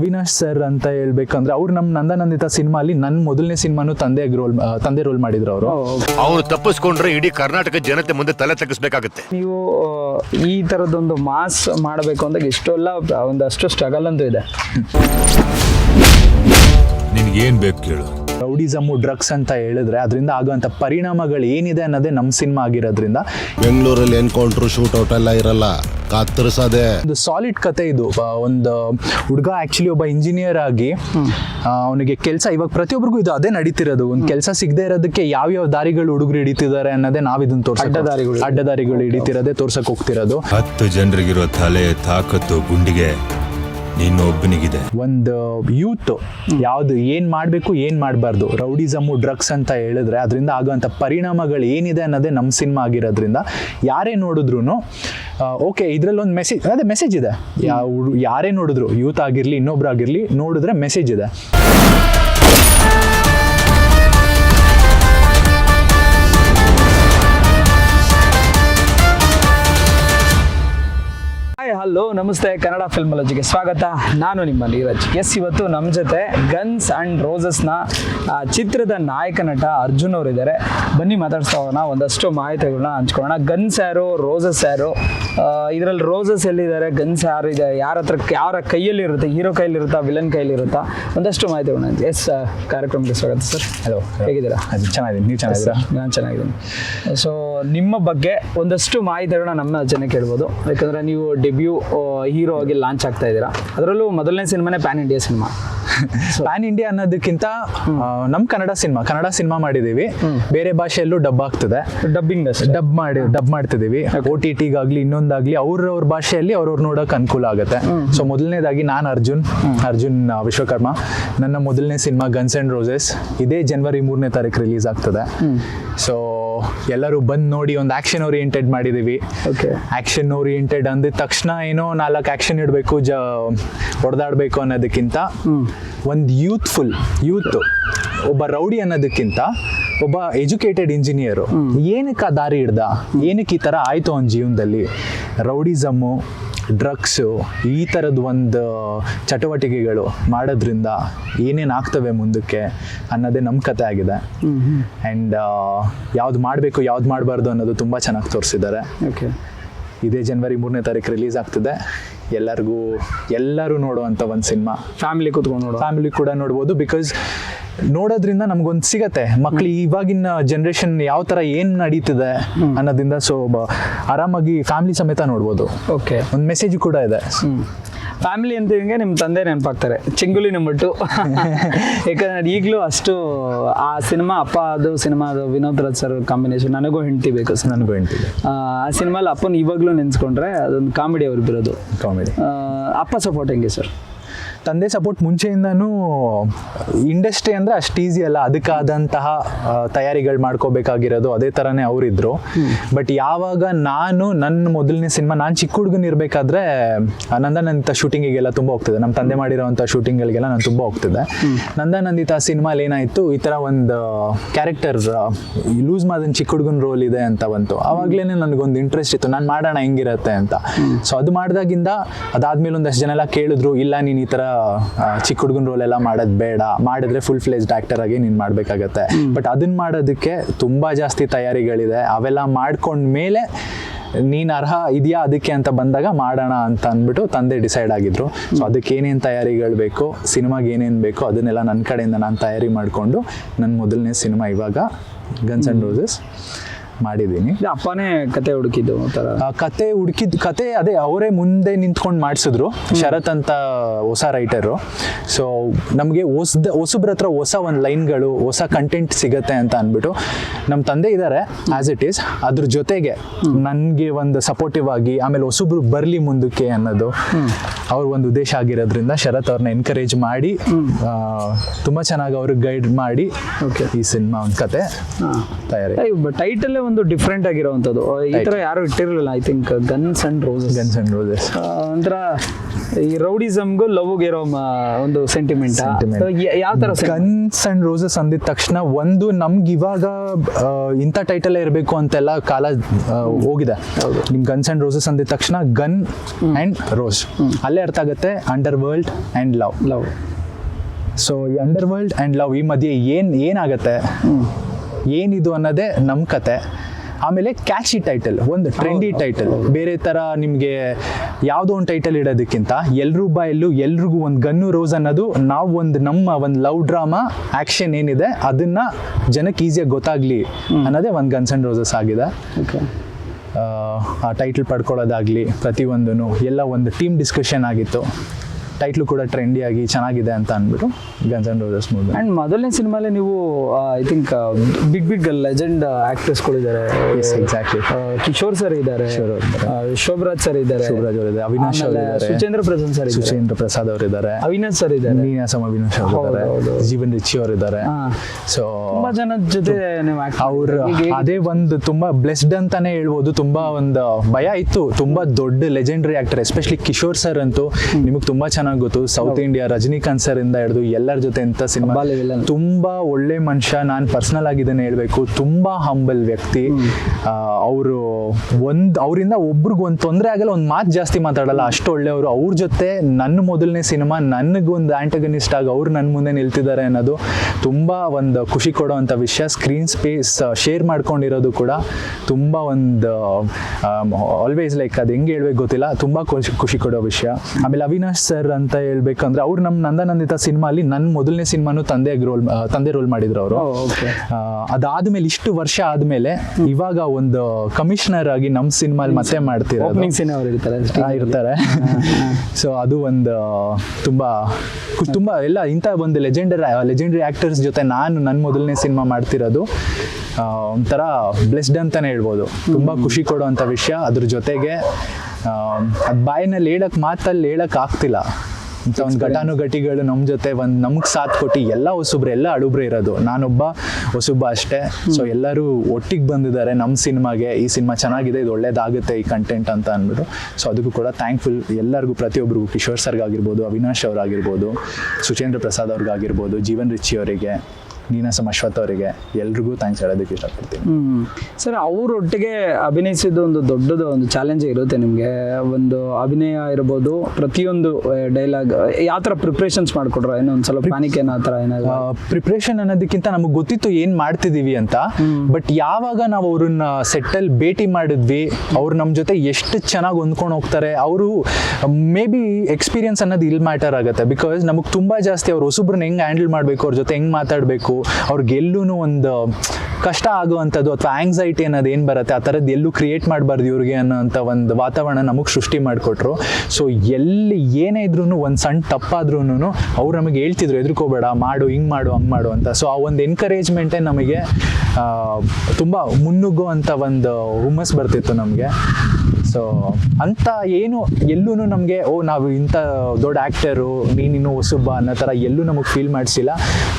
Avinash sir ಅಂತ ಹೇಳ್ಬೇಕಂದ್ರೆ ಅವ್ರು ನಮ್ಮ ನಂದನಂದಿತ ಸಿನಿಮಾ ಅಲ್ಲಿ ನನ್ನ ಮೊದಲನೇ ಸಿನಿಮಾನು ತಂದೆ ರೋಲ್ ತಂದೆ ರೋಲ್ ಮಾಡಿದ್ರು ಅವರು. ಅವ್ರು ತಪ್ಪಿಸ್ಕೊಂಡ್ರೆ ಇಡೀ ಕರ್ನಾಟಕ ಜನತೆ ಮುಂದೆ ತಲೆ ತಗ್ಸ್ಬೇಕಾಗುತ್ತೆ ನೀವು ಈ ತರದೊಂದು ಮಾಸ್ ಮಾಡಬೇಕು ಅಂದಾಗ ಎಷ್ಟೆಲ್ಲ ಒಂದಷ್ಟು ಸ್ಟ್ರಗಲ್ ಅಂತೂ ಇದೆ. ನಿನ್ಗೇನ್ ಬೇಕು ಕೇಳು. ರೌಡಿಸಮು ಡ್ರಗ್ಸ್ ಅಂತ ಹೇಳಿದ್ರೆ ಅದರಿಂದ ಆಗುವಂಥ ಪರಿಣಾಮಗಳು ಏನಿದೆ ಅನ್ನೋದೇ ನಮ್ಮ ಸಿನಿಮಾ ಆಗಿರೋದ್ರಿಂದ. ಬೆಂಗಳೂರಲ್ಲಿ ಎನ್ಕೌಂಟ್ರು ಶೂಟೌಟ್ ಎಲ್ಲ ಇರಲ್ಲ ಕಾತರಿಸೋದೆ. ಒಂದು ಸಾಲಿಡ್ ಕತೆ ಇದು. ಒಂದು ಹುಡುಗ ಆಕ್ಚುಲಿ ಒಬ್ಬ ಇಂಜಿನಿಯರ್ ಆಗಿ ಅವನಿಗೆ ಕೆಲಸ ಇವಾಗ ಪ್ರತಿಯೊಬ್ಬರಿಗೂ ಇದು ಅದೇ ನಡೀತಿರೋದು. ಒಂದು ಕೆಲಸ ಸಿಗದೆ ಇರೋದಕ್ಕೆ ಯಾವ ಯಾವ ದಾರಿಗಳು ಹುಡುಗರು ಹಿಡಿತಿದ್ದಾರೆ ಅನ್ನೋದೇ ನಾವ್ ಇದನ್ನ ದಾರಿಗಳು. ಅಡ್ಡದಾರಿಗಳು. ಅಡ್ಡದಾರಿಗಳು ಹಿಡಿತಿರೋದೇ ತೋರ್ಸಕ್ ಹೋಗ್ತಿರೋದು. ಹತ್ತು ಜನರಿಗಿರೋ ತಲೆ ತಾಕತ್ತು ಗುಂಡಿಗೆ. ನಿನ್ನೊಬ್ಬನಿಗಿದೆ ಒಂದು ಯೂತ್ ಯಾವ್ದು ಏನ್ ಮಾಡ್ಬೇಕು, ಏನ್ ಮಾಡಬಾರ್ದು, ರೌಡಿಸಮು, ಡ್ರಗ್ಸ್ ಅಂತ ಹೇಳಿದ್ರೆ ಅದರಿಂದ ಆಗುವಂಥ ಪರಿಣಾಮಗಳು ಏನಿದೆ ಅನ್ನೋದೇ ನಮ್ಮ ಸಿನಿಮಾ ಆಗಿರೋದ್ರಿಂದ ಯಾರೇ ನೋಡಿದ್ರು ಓಕೆ ಇದ್ರಲ್ಲಿ ಒಂದು ಮೆಸೇಜ್ ಅದೇ ಮೆಸೇಜ್ ಇದೆ. ಯಾರೇ ನೋಡಿದ್ರು, ಯೂತ್ ಆಗಿರ್ಲಿ ಇನ್ನೊಬ್ರು ಆಗಿರ್ಲಿ ನೋಡಿದ್ರೆ ಮೆಸೇಜ್ ಇದೆ. ಹಲೋ ನಮಸ್ತೆ ಕನ್ನಡ ಫಿಲ್ಮಾಲಜಿಗೆ ಸ್ವಾಗತ. ನಾನು ನಿಮ್ಮ ನೀರಜ್. ಎಸ್ ಇವತ್ತು ನಮ್ಮ ಜೊತೆ ಗನ್ಸ್ ಆ್ಯಂಡ್ ರೋಸಸ್ನ ಚಿತ್ರದ ನಾಯಕ ನಟ ಅರ್ಜುನ್ ಅವರಿದ್ದಾರೆ. ಬನ್ನಿ ಮಾತಾಡ್ಸ್ತಾ ಹೋಗೋಣ. ಒಂದಷ್ಟು ಮಾಹಿತಿಗಳನ್ನ ಹಂಚ್ಕೊಳ್ಳೋಣ. ಗನ್ಸ್ ಯಾರು ರೋಸಸ್ ಯಾರು? ಇದರಲ್ಲಿ ರೋಸಸ್ ಎಲ್ಲಿದ್ದಾರೆ? ಗನ್ಸ್ ಯಾರು ಇದೆ ಯಾರ ಹತ್ರ ಯಾರ ಕೈಯಲ್ಲಿ ಇರುತ್ತೆ ಹೀರೋ ಕೈಯಲ್ಲಿ ಇರುತ್ತಾ ವಿಲನ್ ಕೈಯಲ್ಲಿ ಇರುತ್ತಾ ಒಂದಷ್ಟು ಮಾಹಿತಿಗಳನ್ನ ಎಸ್ ಕಾರ್ಯಕ್ರಮಕ್ಕೆ ಸ್ವಾಗತ ಸರ್ ಹಲೋ ಹೇಗಿದ್ದೀರಾ? ಅದು ಚೆನ್ನಾಗಿದೆ. ನೀವು ಚೆನ್ನಾಗಿದ್ದೀರಾ? ನಾನು ಚೆನ್ನಾಗಿದ್ದೀನಿ. ಸೊ ನಿಮ್ಮ ಬಗ್ಗೆ ಒಂದಷ್ಟು ಮಾಹಿತಿಗಳನ್ನ ನಮ್ಮ ಜನಕ್ಕೆ ಕೇಳ್ಬೋದು ಯಾಕಂದರೆ ನೀವು ಡೆಬ್ಯೂ ಹೀರೋ ಆಗಿ ಲಾಂಚ್ ಆಗ್ತಾ ಇದ್ದೀರಾ? ಅದರಲ್ಲೂ ಮೊದಲನೇ ಸಿನಿಮಾನೇ pan India cinema. Pan India ಅನ್ನೋದಕ್ಕಿಂತ ನಮ್ಮ ನಮ್ ಕನ್ನಡ ಸಿನಿಮಾ ಕನ್ನಡ ಸಿನಿಮಾ ಮಾಡಿದೀವಿ. ಬೇರೆ ಭಾಷೆಯಲ್ಲೂ ಡಬ್ ಆಗ್ತದೆ. ಡಬ್ಬಿಂಗ್ ಡಬ್ ಮಾಡಿ ಡಬ್ ಮಾಡ್ತಿದೀವಿ. ಓ ಟಿ ಟಿಗಾಗ್ಲಿ ಇನ್ನೊಂದಾಗ್ಲಿ ಅವ್ರವ್ರ ಭಾಷೆಯಲ್ಲಿ ಅವ್ರವ್ರು ನೋಡೋಕೆ ಅನುಕೂಲ ಆಗುತ್ತೆ. ಸೊ ಮೊದಲನೇದಾಗಿ ನಾನು ಅರ್ಜುನ್ ಅರ್ಜುನ್ ವಿಶ್ವಕರ್ಮ. ನನ್ನ ಮೊದಲನೇ ಸಿನಿಮಾ ಗನ್ಸ್ ಅಂಡ್ ರೋಸಸ್ ಇದೇ ಜನವರಿ ಮೂರನೇ ತಾರೀಕು ರಿಲೀಸ್ ಆಗ್ತದೆ. ಸೊ ಎಲ್ಲರೂ ಬಂದು ನೋಡಿ ಒಂದು ಆಕ್ಷನ್ ಓರಿಯೆಂಟೆಡ್ ಮಾಡಿದೀವಿ. ಓಕೆ ಆಕ್ಷನ್ ಓರಿಯೆಂಟೆಡ್ ಅಂದ ತಕ್ಷಣ ಏನೋ ನಾಲ್ಕು ಆಕ್ಷನ್ ಇಡಬೇಕು ಜ ಹೊಡೆದಾಡಬೇಕು ಅನ್ನೋದಕ್ಕಿಂತ ಒಂದು ಯೂತ್ಫುಲ್ ಯೂತ್ ಒಬ್ಬ ರೌಡಿ ಅನ್ನೋದಕ್ಕಿಂತ ಒಬ್ಬ ಎಜುಕೇಟೆಡ್ ಇಂಜಿನಿಯರು ಏನಕ್ಕೆ ಆ ದಾರಿ ಹಿಡ್ದ? ಏನಕ್ಕೆ ಈ ಥರ ಆಯಿತು ಅವನ ಜೀವನದಲ್ಲಿ? ರೌಡಿಸಮ್ಮು ಡ್ರಗ್ಸು ಈ ಥರದ್ದು ಒಂದು ಚಟುವಟಿಕೆಗಳು ಮಾಡೋದ್ರಿಂದ ಏನೇನು ಆಗ್ತವೆ ಮುಂದಕ್ಕೆ ಅನ್ನೋದೇ ನಮ್ಮ ಕತೆ ಆಗಿದೆ. ಆ್ಯಂಡ್ ಯಾವ್ದು ಮಾಡಬೇಕು ಯಾವ್ದು ಮಾಡಬಾರ್ದು ಅನ್ನೋದು ತುಂಬ ಚೆನ್ನಾಗಿ ತೋರಿಸಿದ್ದಾರೆ. ಓಕೆ ಇದೇ ಜನವರಿ ಮೂರನೇ ತಾರೀಕು ರಿಲೀಸ್ ಆಗ್ತದೆ. ಎಲ್ಲರಿಗೂ ಎಲ್ಲರೂ ನೋಡುವಂಥ ಒಂದು ಸಿನಿಮಾ ಫ್ಯಾಮಿಲಿ ಕೂತ್ಕೊಂಡು ನೋಡೋ ಫ್ಯಾಮಿಲಿ ಕೂಡ ನೋಡ್ಬೋದು ಬಿಕಾಸ್ ನೋಡೋದ್ರಿಂದ ನಮ್ಗೊಂದು ಸಿಗತ್ತೆ. ಮಕ್ಳು ಇವಾಗಿನ ಜನ್ರೇಷನ್ ಯಾವ ಥರ ಏನು ನಡೀತಿದೆ ಅನ್ನೋದ್ರಿಂದ ಸೊ ಆರಾಮಾಗಿ ಫ್ಯಾಮಿಲಿ ಸಮೇತ ನೋಡ್ಬೋದು. ಓಕೆ ಒಂದು ಮೆಸೇಜ್ ಕೂಡ ಇದೆ. ಫ್ಯಾಮಿಲಿ ಅಂತ ಹಿಂಗೆ ನಿಮ್ಮ ತಂದೆ ನೆನಪಾಗ್ತಾರೆ. ಚಿಂಗುಲಿ ನಂಬಟ್ಟು ಯಾಕಂದ್ರೆ ಈಗಲೂ ಅಷ್ಟು ಆ ಸಿನಿಮಾ ಅಪ್ಪ ಅದು ಸಿನಿಮಾ ಅದು ವಿನೋದ್ ರಾಜ್ ಸರ್ ಕಾಂಬಿನೇಷನ್ ನನಗೂ ಹೆಂಡತಿ ಬೇಕು ಸರ್. ನನಗೂ ಹೆಂಡತಿ ಆ ಸಿನಿಮಾಲಿ ಅಪ್ಪನ ಇವಾಗಲೂ ನೆನೆಸ್ಕೊಂಡ್ರೆ ಅದೊಂದು ಕಾಮಿಡಿ ಅವ್ರಿಗೆ ಬಿರೋದು ಕಾಮಿಡಿ. ಅಪ್ಪ ಸಪೋರ್ಟ್ ಹೆಂಗೆ ಸರ್? ತಂದೆ ಸಪೋರ್ಟ್ ಮುಂಚೆಯಿಂದನೂ ಇಂಡಸ್ಟ್ರಿ ಅಂದರೆ ಅಷ್ಟು ಈಸಿ ಅಲ್ಲ. ಅದಕ್ಕಾದಂತಹ ತಯಾರಿಗಳು ಮಾಡ್ಕೋಬೇಕಾಗಿರೋದು ಅದೇ ಥರನೇ ಅವರಿದ್ದರು ಬಟ್ ಯಾವಾಗ ನಾನು ನನ್ನ ಮೊದಲನೇ ಸಿನಿಮಾ ನಾನು ಚಿಕ್ಕ ಹುಡುಗನ ಇರಬೇಕಾದ್ರೆ, ನಂದಾನಂದಿತ ಶೂಟಿಂಗಿಗೆಲ್ಲ ತುಂಬ ಹೋಗ್ತದೆ ನಮ್ಮ ತಂದೆ ಮಾಡಿರೋವಂಥ ಶೂಟಿಂಗ್ಗಳಿಗೆಲ್ಲ ನಾನು ತುಂಬ ಹೋಗ್ತಿದ್ದೆ. ನಂದಾನಂದಿತ ಸಿನಿಮಾಲಿ ಏನಾಯಿತು, ಈ ಥರ ಒಂದು ಕ್ಯಾರೆಕ್ಟರ್ ಲೂಸ್ ಮಾಡಿದ ಚಿಕ್ಕ ಹುಡುಗನ ರೋಲ್ ಇದೆ ಅಂತ ಬಂತು. ಆವಾಗಲೇ ನನಗೊಂದು ಇಂಟ್ರೆಸ್ಟ್ ಇತ್ತು. ನಾನು ಮಾಡೋಣ ಹೆಂಗಿರತ್ತೆ ಅಂತ. ಸೊ ಅದು ಮಾಡಿದಾಗಿಂದ ಅದಾದ್ಮೇಲೆ ಒಂದಷ್ಟು ಜನ ಎಲ್ಲ ಕೇಳಿದ್ರು, ಇಲ್ಲ ನೀನು ಈ ಥರ ಚಿಕ್ಕ ಹುಡುಗನ ರೋಲ್ ಎಲ್ಲ ಮಾಡೋದು ಬೇಡ. ಮಾಡಿದ್ರೆ ಫುಲ್ ಫ್ಲೇಜ್ಡ್ ಆಕ್ಟರ್ ಆಗಿ ನೀನು ಮಾಡಬೇಕಾಗತ್ತೆ. ಬಟ್ ಅದನ್ನ ಮಾಡೋದಕ್ಕೆ ತುಂಬ ಜಾಸ್ತಿ ತಯಾರಿಗಳಿದೆ. ಅವೆಲ್ಲ ಮಾಡ್ಕೊಂಡ್ಮೇಲೆ ನೀನು ಅರ್ಹ ಇದೆಯಾ ಅದಕ್ಕೆ ಅಂತ ಬಂದಾಗ ಮಾಡೋಣ ಅಂತ ಅಂದ್ಬಿಟ್ಟು ತಂದೆ ಡಿಸೈಡ್ ಆಗಿದ್ರು. ಸೊ ಅದಕ್ಕೆ ಏನೇನು ತಯಾರಿಗಳು ಬೇಕು ಸಿನಿಮಾಗೆ ಏನೇನು ಬೇಕೋ ಅದನ್ನೆಲ್ಲ ನನ್ನ ಕಡೆಯಿಂದ ನಾನು ತಯಾರಿ ಮಾಡಿಕೊಂಡು ನನ್ನ ಮೊದಲನೇ ಸಿನಿಮಾ ಇವಾಗ ಗನ್ಸ್ ಆ್ಯಂಡ್ ರೋಸಸ್ ಮಾಡಿದ್ದೀನಿ. ಅಪ್ಪನೇ ಕತೆ ಹುಡುಕಿದ್ದು ಕತೆ ಹುಡುಕಿದ ಕತೆ ಅದೇ ಅವರೇ ಮುಂದೆ ನಿಂತ್ಕೊಂಡು ಮಾಡಿಸಿದ್ರು. ಶರತ್ ಅಂತ ಹೊಸ ರೈಟರು ಸೊ ನಮಗೆ ಹೊಸ್ದ ಹೊಸಬ್ರ ಹತ್ರ ಹೊಸ ಒಂದು ಲೈನ್ಗಳು ಹೊಸ ಕಂಟೆಂಟ್ ಸಿಗತ್ತೆ ಅಂತ ಅಂದ್ಬಿಟ್ಟು ನಮ್ಮ ತಂದೆ ಇದ್ದಾರೆ ಆಸ್ ಇಟ್ ಈಸ್ ಅದ್ರ ಜೊತೆಗೆ ನನಗೆ ಒಂದು ಸಪೋರ್ಟಿವ್ ಆಗಿ ಆಮೇಲೆ ಹೊಸಬ್ರು ಬರಲಿ ಮುಂದಕ್ಕೆ ಅನ್ನೋದು ಅವ್ರ ಒಂದು ಉದ್ದೇಶ ಆಗಿರೋದ್ರಿಂದ ಶರತ್ ಅವ್ರನ್ನ ಎನ್ಕರೇಜ್ ಮಾಡಿ ತುಂಬ ಚೆನ್ನಾಗಿ ಅವ್ರಿಗೆ ಗೈಡ್ ಮಾಡಿ. ಈ ಸಿನಿಮಾ ಒಂದು ಕತೆ ತಯಾರಿ. ಟೈಟಲ್ಲೇ ಒಂದು ಡಿಫ್ರೆಂಟ್ ಆಗಿರೋವಂಥದ್ದು. ಈ ಥರ ಯಾರು ಇಟ್ಟಿರಲಿಲ್ಲ I think guns and roses guns and roses ಒಂಥರ ಈ ರೌಡಿಸಮ್ಗೂ ಲವ್ಗೆ ಇರೋ ಒಂದು ಸೆಂಟಿಮೆಂಟ್. ಯಾವ ತರ ಗನ್ಸ್ ಅಂಡ್ ರೋಸಸ್ ಅಂದಿದ ತಕ್ಷಣ ಒಂದು ನಮ್ಗೆ ಇವಾಗ ಇಂಥ ಟೈಟಲ್ ಇರಬೇಕು ಅಂತೆಲ್ಲ ಕಾಲ ಹೋಗಿದೆ. ನಿಮ್ ಗನ್ಸ್ ಅಂಡ್ ರೋಸಸ್ ಅಂದಿದ ತಕ್ಷಣ ಗನ್ ಅಂಡ್ ರೋಸ್ ಅಲ್ಲೇ ಅರ್ಥ ಆಗುತ್ತೆ underworld and love love so ಈ ಅಂಡರ್ ವರ್ಲ್ಡ್ ಅಂಡ್ ಲವ್ ಈ ಮಧ್ಯೆ ಏನ್ ಏನಾಗತ್ತೆ ಏನಿದು ಅನ್ನೋದೇ ನಮ್ಮ ಕತೆ. ಆಮೇಲೆ ಕ್ಯಾಚಿ ಟೈಟಲ್ ಒಂದು ಟ್ರೆಂಡಿ ಟೈಟಲ್ ಬೇರೆ ಥರ ನಿಮಗೆ ಯಾವುದೋ ಒಂದು ಟೈಟಲ್ ಇಡೋದಕ್ಕಿಂತ ಎಲ್ಲರೂ ಬಾಯಲ್ಲೂ ಎಲ್ರಿಗೂ ಒಂದು ಗನ್ನು ರೋಸ್ ಅನ್ನೋದು ನಾವು ಒಂದು ನಮ್ಮ ಒಂದು ಲವ್ ಡ್ರಾಮಾ ಆ್ಯಕ್ಷನ್ ಏನಿದೆ ಅದನ್ನು ಜನಕ್ಕೆ ಈಸಿಯಾಗಿ ಗೊತ್ತಾಗಲಿ ಅನ್ನೋದೇ ಒಂದು ಗನ್ಸ್ ಅಂಡ್ ರೋಸಸ್ ಆಗಿದೆ. ಆ ಟೈಟಲ್ ಪಡ್ಕೊಳ್ಳೋದಾಗಲಿ ಪ್ರತಿಯೊಂದೂ ಎಲ್ಲ ಒಂದು ಟೀಮ್ ಡಿಸ್ಕಷನ್ ಆಗಿತ್ತು. ಟೈಟ್ಲು ಕೂಡ ಟ್ರೆಂಡಿ ಆಗಿ ಚೆನ್ನಾಗಿದೆ ಅಂತ ಅಂದ್ಬಿಟ್ಟು guns and roses movie and ಮೊದಲನೇ ಸಿನಿಮಾಲಿ ನೀವು I think big big legend ಆ್ಯಕ್ಟರ್ಸ್ಗಳು ಇದ್ದಾರೆ. ಎಕ್ಸಾಕ್ಟ್ಲಿ ಕಿಶೋರ್ ಸರ್ ಇದ್ದಾರೆ. ಶೋಭರಾಜ್ ಸರ್ ಇದ್ದಾರೆ. ಶಿವರಾಜ್ ಅವರಿದ್ದಾರೆ ಅವಿನಾಶ್ ಅವರಿದ್ದಾರೆ ಸುಚೇಂದ್ರ ಪ್ರಸಾದ್ ಸರ್ ಸುಚೇಂದ್ರ ಪ್ರಸಾದ್ ಅವರಿದ್ದಾರೆ ಅವಿನಾಶ್ ಸರ್ ಇದ್ದಾರೆ. ನೀನಾಸಂ ಅವಿನಾಶ್ ಅವರಿದ್ದಾರೆ. ಜೀವನ್ ರಿಚಿ ಅವರಿದ್ದಾರೆ. ಸೊ ತುಂಬಾ ಜನ ಜೊತೆ ನೀವು ಅವ್ರ ಅದೇ ಒಂದು ತುಂಬಾ ಬ್ಲೆಸ್ಡ್ ಅಂತಾನೆ ಹೇಳ್ಬೋದು. ತುಂಬಾ ಒಂದು ಭಯ ಇತ್ತು. ತುಂಬಾ ದೊಡ್ಡ legendary actor especially Kishore sir ಅಂತೂ ನಿಮಗೆ ತುಂಬಾ ಚೆನ್ನಾಗಿ ಗೊತ್ತು. ಸೌತ್ ಇಂಡಿಯಾ ರಜನಿಕಾಂತ್ ಸರ್ ಇಂದ ಹಿಡಿದು ಎಲ್ಲರ ಜೊತೆ ಎಂತ ಸಿನಿಮಾ. ತುಂಬಾ ಒಳ್ಳೆ ಮನುಷ್ಯ. ನಾನು ಪರ್ಸನಲ್ ಆಗಿದ್ದೇನೆ ಹೇಳ್ಬೇಕು. ತುಂಬಾ ಹಂಬಲ್ ವ್ಯಕ್ತಿ. ಅವರು ಒಂದ್ ಅವರಿಂದ ಒಬ್ರಿಗೆ ಒಂದು ತೊಂದರೆ ಆಗಲ್ಲ ಒಂದು ಮಾತು ಜಾಸ್ತಿ ಮಾತಾಡಲ್ಲ. ಅಷ್ಟು ಒಳ್ಳೆಯವರು. ಅವ್ರ ಜೊತೆ ನನ್ನ ಮೊದಲನೇ ಸಿನಿಮಾ ನನಗೊಂದು ಆಂಟಗನಿಸ್ಟ್ ಆಗಿ ಅವ್ರು ನನ್ನ ಮುಂದೆ ನಿಲ್ತಿದ್ದಾರೆ ಅನ್ನೋದು ತುಂಬಾ ಒಂದು ಖುಷಿ ಕೊಡೋವಂಥ ವಿಷಯ. ಸ್ಕ್ರೀನ್ ಸ್ಪೇಸ್ ಶೇರ್ ಮಾಡ್ಕೊಂಡಿರೋದು ಕೂಡ ತುಂಬಾ ಒಂದು ಆಲ್ವೇಸ್ ಲೈಕ್ ಅದು ಹೆಂಗೆ ಹೇಳ್ಬೇಕು ಗೊತ್ತಿಲ್ಲ. ತುಂಬಾ ಖುಷಿ ಖುಷಿ ಕೊಡೋ ವಿಷಯ. ಆಮೇಲೆ ಅವಿನಾಶ್ ಸರ್ ಅಂತ ಹೇಳ್ಬೇಕಂದ್ರೆ ಅವ್ರು ನಮ್ಮ ನಂದನಂದಿತ ಸಿನಿಮಾಲಿ ನನ್ನ ಮೊದಲನೇ ಸಿನಿಮಾನು ತಂದೆ ರೋಲ್ ತಂದೆ ರೋಲ್ ಮಾಡಿದ್ರು ಅವರು. ಅದಾದ್ಮೇಲೆ ಇಷ್ಟು ವರ್ಷ ಆದ್ಮೇಲೆ ಇವಾಗ ಒಂದು ಕಮಿಷನರ್ ಆಗಿ ನಮ್ಮ ಸಿನಿಮಾ ಮತ್ತೆ ಮಾಡ್ತಿರ್ತಾರೆ ಇರ್ತಾರೆ ಇರ್ತಾರೆ. ಸೊ ಅದು ಒಂದು ತುಂಬಾ ತುಂಬಾ ಎಲ್ಲ ಇಂಥ ಒಂದು ಲೆಜೆಂಡರ್ ಲೆಜೆಂಡರಿ ಆಕ್ಟರ್ಸ್ ಜೊತೆ ನಾನು ನನ್ನ ಮೊದಲನೇ ಸಿನಿಮಾ ಮಾಡ್ತಿರೋದು. ಒಂಥರ ಬ್ಲೆಸ್ಡ್ ಅಂತಾನೆ ಹೇಳ್ಬೋದು. ತುಂಬಾ ಖುಷಿ ಕೊಡುವಂಥ ವಿಷಯ. ಅದ್ರ ಜೊತೆಗೆ ಅದು ಬಾಯಿನಲ್ಲಿ ಹೇಳಕ್ ಮಾತಲ್ಲಿ ಹೇಳಕ್ ಆಗ್ತಿಲ್ಲ. ಅಂತ ಒಂದು ಘಟಾನುಘಟಿಗಳು ನಮ್ಮ ಜೊತೆ ಒಂದು ನಮ್ಗೆ ಸಾಥ್ ಕೊಟ್ಟು ಎಲ್ಲ ಹೊಸಬ್ರು ಎಲ್ಲ ಅಡುಬ್ರೆ ಇರೋದು. ನಾನೊಬ್ಬ ಹೊಸಬ್ಬ ಅಷ್ಟೇ. ಸೊ ಎಲ್ಲರೂ ಒಟ್ಟಿಗೆ ಬಂದಿದ್ದಾರೆ ನಮ್ಮ ಸಿನಿಮಾಗೆ. ಈ ಸಿನಿಮಾ ಚೆನ್ನಾಗಿದೆ ಇದು ಒಳ್ಳೇದಾಗುತ್ತೆ ಈ ಕಂಟೆಂಟ್ ಅಂತ ಅಂದ್ಬಿಟ್ಟು. ಸೊ ಅದಕ್ಕೂ ಕೂಡ ಥ್ಯಾಂಕ್ಫುಲ್ ಎಲ್ಲರಿಗೂ ಪ್ರತಿಯೊಬ್ಬರಿಗೂ ಕಿಶೋರ್ ಸರ್ಗಾಗಿರ್ಬೋದು ಅವಿನಾಶ್ ಅವ್ರಾಗಿರ್ಬೋದು ಸುಚೇಂದ್ರ ಪ್ರಸಾದ್ ಅವ್ರಿಗಾಗಿರ್ಬೋದು ಜೀವನ್ ರಿಚಿ ಅವರಿಗೆ. ನೀನಾಸಂ ಅಶ್ವಥ್ ಅವರಿಗೆ ಎಲ್ರಿಗೂ ಥ್ಯಾಂಕ್ಸ್ ಹೇಳೋದಕ್ಕೆ ಇಷ್ಟಪಡ್ತೀನಿ. ಸರ್ ಅವರೊಟ್ಟಿಗೆ ಅಭಿನಯಿಸಿದ್ದು ಒಂದು ದೊಡ್ಡದು ಒಂದು ಚಾಲೆಂಜ್ ಇರುತ್ತೆ ನಿಮಗೆ. ಒಂದು ಅಭಿನಯ ಇರ್ಬೋದು ಪ್ರತಿಯೊಂದು ಡೈಲಾಗ್ ಯಾವ ಥರ ಪ್ರಿಪ್ರೇಷನ್ಸ್ ಮಾಡಿಕೊಡ್ರ? ಏನೋ ಒಂದು ಸ್ವಲ್ಪ ಪ್ಯಾನಿಕ್ ಏನೋ ಆ ಥರ ಏನಾದ್ರು? ಪ್ರಿಪ್ರೇಷನ್ ಅನ್ನೋದಕ್ಕಿಂತ ನಮಗೆ ಗೊತ್ತಿತ್ತು ಏನು ಮಾಡ್ತಿದ್ದೀವಿ ಅಂತ. ಬಟ್ ಯಾವಾಗ ನಾವು ಅವ್ರನ್ನ ಸೆಟ್ಟಲ್ಲಿ ಭೇಟಿ ಮಾಡಿದ್ವಿ ಅವ್ರು ನಮ್ಮ ಜೊತೆ ಎಷ್ಟು ಚೆನ್ನಾಗಿ ಹೊಂದ್ಕೊಂಡು ಹೋಗ್ತಾರೆ ಅವರು ಮೇ ಬಿ ಎಕ್ಸ್ಪೀರಿಯನ್ಸ್ ಅನ್ನೋದು ಇಲ್ಲಿ ಮ್ಯಾಟರ್ ಆಗುತ್ತೆ. ಬಿಕಾಸ್ ನಮಗೆ ತುಂಬ ಜಾಸ್ತಿ ಅವ್ರು ಹೊಸಬ್ರನ್ನ ಹೆಂಗೆ ಹ್ಯಾಂಡಲ್ ಮಾಡಬೇಕು ಅವ್ರ ಜೊತೆ ಹೆಂಗೆ ಮಾತಾಡಬೇಕು ಅವ್ರಿಗೆ ಎಲ್ಲೂ ಒಂದು ಕಷ್ಟ ಆಗುವಂಥದ್ದು ಅಥವಾ ಆಂಗ್ಸೈಟಿ ಅನ್ನೋದು ಏನು ಬರುತ್ತೆ? ಆ ಥರದ್ದು ಎಲ್ಲೂ ಕ್ರಿಯೇಟ್ ಮಾಡಬಾರ್ದು ಇವ್ರಿಗೆ ಅನ್ನೋಂಥ ಒಂದು ವಾತಾವರಣ ನಮಗೆ ಸೃಷ್ಟಿ ಮಾಡಿಕೊಟ್ರು. ಸೊ ಎಲ್ಲಿ ಏನೇ ಇದ್ರೂ ಒಂದು ಸಣ್ಣ ತಪ್ಪಾದ್ರೂ ಅವ್ರು ನಮಗೆ ಹೇಳ್ತಿದ್ರು, ಎದುರ್ಕೋಬೇಡ, ಮಾಡು, ಹಿಂಗೆ ಮಾಡು, ಹಂಗೆ ಮಾಡು ಅಂತ. ಸೊ ಆ ಒಂದು ಎನ್ಕರೇಜ್ಮೆಂಟೇ ನಮಗೆ ತುಂಬ ಮುನ್ನುಗ್ಗುವಂಥ ಒಂದು ಹುಮ್ಮಸ್ ಬರ್ತಿತ್ತು ನಮಗೆ. ಸೊ ಅಂತ ಏನು ಎಲ್ಲೂ ನಮಗೆ ಓ ನಾವು ಇಂಥ ದೊಡ್ಡ ಆ್ಯಕ್ಟರು ನೀನಿನ್ನು ಹೊಸಬ್ಬ ಅನ್ನೋ ಥರ ಎಲ್ಲೂ ನಮಗೆ ಫೀಲ್ ಮಾಡಿಸಿಲ್ಲ.